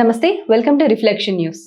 నమస్తే welcome to reflection news.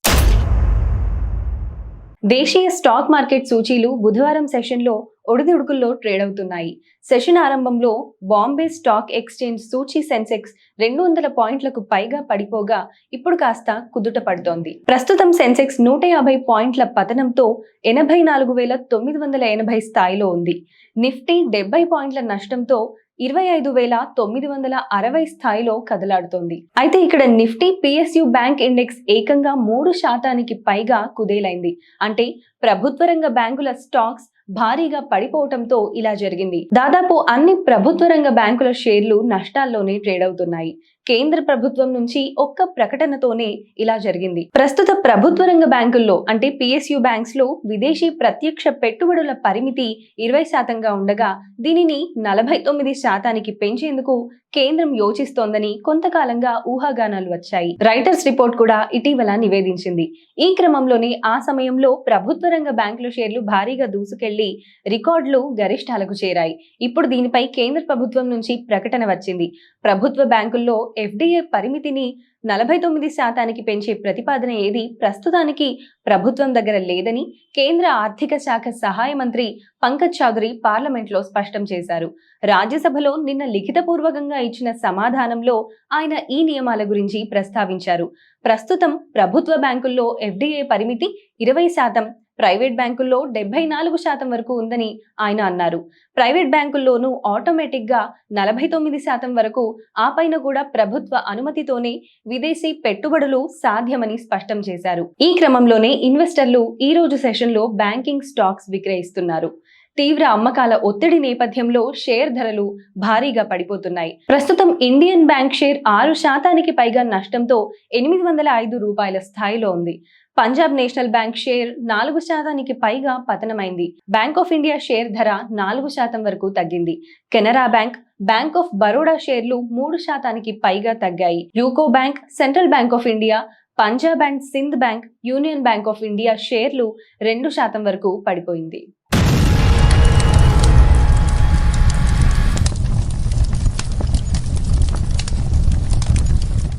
దేశీయ stock market సూచీలు బుధవారం సెషన్లో ఒడిదుడుకుల్లో ట్రేడ్ అవుతున్నాయి. సెషన్ ఆరంభంలో బాంబే స్టాక్ ఎక్స్చేంజ్ సూచీ సెన్సెక్స్ రెండు వందల పాయింట్లకు పైగా పడిపోగా ఇప్పుడు కాస్త కుదుట పడుతోంది. ప్రస్తుతం సెన్సెక్స్ నూట యాభై పాయింట్ల పతనంతో ఎనభై నాలుగు వేల తొమ్మిది వందల ఎనభై స్థాయిలో ఉంది. నిఫ్టీ డెబ్బై పాయింట్ల నష్టంతో ఇరవై ఐదు వేల తొమ్మిది వందల అరవై స్థాయిలో కదలాడుతోంది. అయితే ఇక్కడ నిఫ్టీ పిఎస్యు బ్యాంక్ ఇండెక్స్ ఏకంగా మూడు శాతానికి పైగా కుదేలైంది. అంటే ప్రభుత్వ రంగ బ్యాంకుల స్టాక్స్ భారీగా పడిపోవటంతో ఇలా జరిగింది. దాదాపు అన్ని ప్రభుత్వ రంగ బ్యాంకుల షేర్లు నష్టాల్లోనే ట్రేడ్ అవుతున్నాయి. కేంద్ర ప్రభుత్వం నుంచి ఒక్క ప్రకటనతోనే ఇలా జరిగింది. ప్రస్తుత ప్రభుత్వ రంగ బ్యాంకుల్లో అంటే పిఎస్యు బ్యాంక్స్లో విదేశీ ప్రత్యక్ష పెట్టుబడుల పరిమితి ఇరవై శాతంగా ఉండగా దీనిని నలభై తొమ్మిది శాతానికి పెంచేందుకు కేంద్రం యోచిస్తోందని కొంతకాలంగా ఊహాగానాలు వచ్చాయి. రైటర్స్ రిపోర్ట్ కూడా ఇటీవల నివేదించింది. ఈ క్రమంలోనే ఆ సమయంలో ప్రభుత్వ రంగ బ్యాంకుల షేర్లు భారీగా దూసుకెళ్ళి రికార్డులు గరిష్టాలకు చేరాయి. ఇప్పుడు దీనిపై కేంద్ర ప్రభుత్వం నుంచి ప్రకటన వచ్చింది. ప్రభుత్వ బ్యాంకుల్లో ఎఫ్డిఏ పరిమితిని నలభై తొమ్మిది శాతానికి పెంచే ప్రతిపాదన ఏది? ప్రస్తుతానికి ప్రభుత్వం దగ్గర లేదని కేంద్ర ఆర్థిక శాఖ సహాయ మంత్రి పంకజ్ చౌదరి పార్లమెంట్లో స్పష్టం చేశారు. రాజ్యసభలో నిన్న లిఖితపూర్వకంగా ఇచ్చిన సమాధానంలో ఆయన ఈ నియమాల గురించి ప్రస్తావించారు. ప్రస్తుతం ప్రభుత్వ బ్యాంకుల్లో ఎఫ్డిఏ పరిమితి ఇరవై శాతం ప్రైవేట్ బ్యాంకుల్లో డెబ్బై నాలుగు శాతం వరకు ఉందని ఆయన అన్నారు. ప్రైవేట్ బ్యాంకుల్లోనూ ఆటోమేటిక్గా నలభై తొమ్మిది శాతం వరకు ఆ పైన కూడా ప్రభుత్వ అనుమతితోనే విదేశీ పెట్టుబడులు సాధ్యమని స్పష్టం చేశారు. ఈ క్రమంలోనే ఇన్వెస్టర్లు ఈ రోజు సెషన్లో బ్యాంకింగ్ స్టాక్స్ విక్రయిస్తున్నారు. తీవ్ర అమ్మకాల ఒత్తిడి నేపథ్యంలో షేర్ ధరలు భారీగా పడిపోతున్నాయి. ప్రస్తుతం ఇండియన్ బ్యాంక్ షేర్ ఆరు శాతానికి పైగా నష్టంతో ఎనిమిది వందల ఐదు రూపాయల స్థాయిలో ఉంది. పంజాబ్ నేషనల్ బ్యాంక్ షేర్ నాలుగు శాతానికి పైగా పతనమైంది. బ్యాంక్ ఆఫ్ ఇండియా షేర్ ధర నాలుగు శాతం వరకు తగ్గింది. Canara bank bank of Baroda షేర్లు మూడు శాతానికి పైగా తగ్గాయి. UCO bank central bank of India Punjab and Sindh bank union bank of India షేర్లు రెండు శాతం వరకు పడిపోయింది.